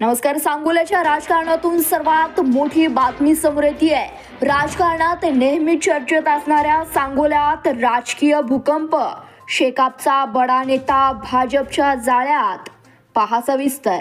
नमस्कार सांगोल्याच्या राजकारणातून सर्वात मोठी बातमी समोर येते राजकारणात नेहमी चर्चेत असणाऱ्या सांगोल्यात राजकीय भूकंप. शेकापचा बडा नेता भाजपच्या जाळ्यात. पहा सविस्तर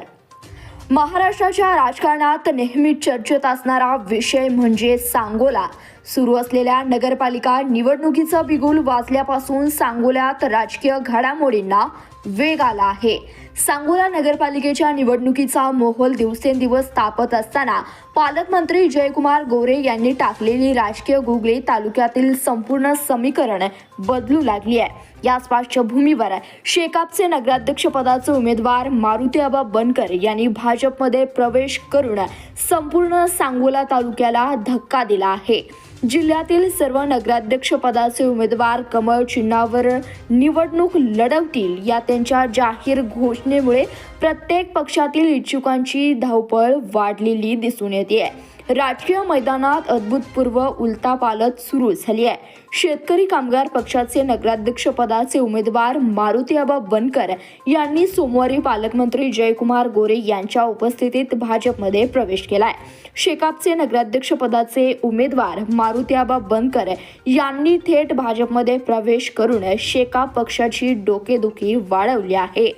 महाराष्ट्राच्या राजकारणात नेहमी चर्चेत असणारा विषय म्हणजे सांगोला. सुरू असलेल्या नगरपालिका निवडणुकीचं बिगुल वाजल्यापासून सांगोल्यात राजकीय घडामोडींना वेग आला आहे. सांगोला नगरपालिकेच्या निवडणुकीचा मोहोल दिवसेंदिवस तापत असताना पालकमंत्री जयकुमार गोरे यांनी टाकलेली राजकीय गुगले तालुक्यातील संपूर्ण समीकरण बदलू लागली आहे. याच पार्श्वभूमीवर शेकापचे नगराध्यक्षपदाचे उमेदवार मारुती आबा बनकर यांनी भाजपमध्ये प्रवेश करून संपूर्ण सांगोला तालुक्याला धक्का दिला आहे. जिल्ह्यातील सर्व नगराध्यक्ष पदाचे उमेदवार कमळ चिन्हावर निवडणूक लढवतील. या त्यांच्या जाहीर घोषणेमुळे प्रत्येक पक्षातील इच्छुकांची धावपळ वाढलेली दिसून येते राजकीय मैदानात अद्भुतपूर्व उलथापालत सुरू झाली आहे. शेतकरी कामगार पक्षाचे नगराध्यक्षपदाचे उमेदवार मारुती बनकर यांनी सोमवारी पालकमंत्री जयकुमार गोरे यांच्या उपस्थितीत भाजपमध्ये प्रवेश केलाय. शेकापचे नगराध्यक्षपदाचे उमेदवार मारुती आबा बनकर यांनी थेट भाजपमध्ये प्रवेश करून शेकाप पक्षाची डोकेदुखी वाढवली आहे.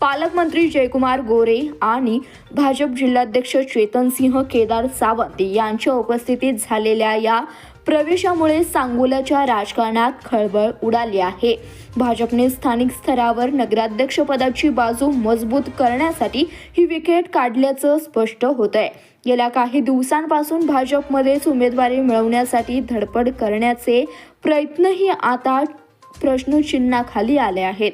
पालकमंत्री जयकुमार गोरे आणि भाजप जिल्हाध्यक्ष चेतनसिंह केदार सावंत यांच्या उपस्थितीत झालेल्या या प्रवेशामुळे सांगोल्याच्या राजकारणात खळबळ उडाली आहे. भाजपने स्थानिक स्तरावर नगराध्यक्षपदाची बाजू मजबूत करण्यासाठी ही विकेट काढल्याचं स्पष्ट होत आहे गेल्या काही दिवसांपासून भाजपमध्येच उमेदवारी मिळवण्यासाठी धडपड करण्याचे प्रयत्नही आता प्रश्नचिन्हाखाली आले आहेत.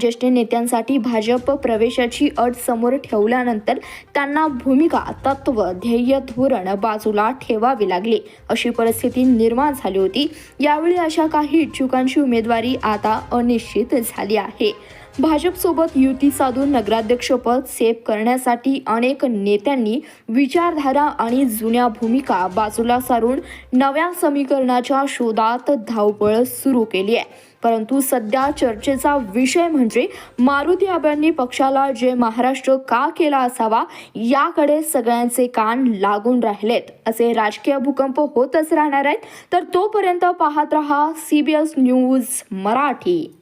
ज्येष्ठ नेत्यांसाठी भाजप प्रवेशाची अट समोर ठेवल्यानंतर त्यांना भूमिका तत्व ध्येय धोरण बाजूला ठेवावी लागली. अशी परिस्थिती निर्माण झाली होती. यावेळी अशा काही इच्छुकांची उमेदवारी आता अनिश्चित झाली आहे. भाजपसोबत युती साधून नगराध्यक्षपद सेफ करण्यासाठी अनेक नेत्यांनी विचारधारा आणि जुन्या भूमिका बाजूला सारून नव्या समीकरणाच्या शोधात धावपळ सुरू केली आहे. परंतु सध्या चर्चेचा विषय म्हणजे मारुती आबांनी पक्षाला जय महाराष्ट्र का केला असावा याकडे सगळ्यांचे कान लागून राहिलेत. असे राजकीय भूकंप होतच राहणार आहेत. तर तोपर्यंत पाहत रहा सीबीएस न्यूज मराठी.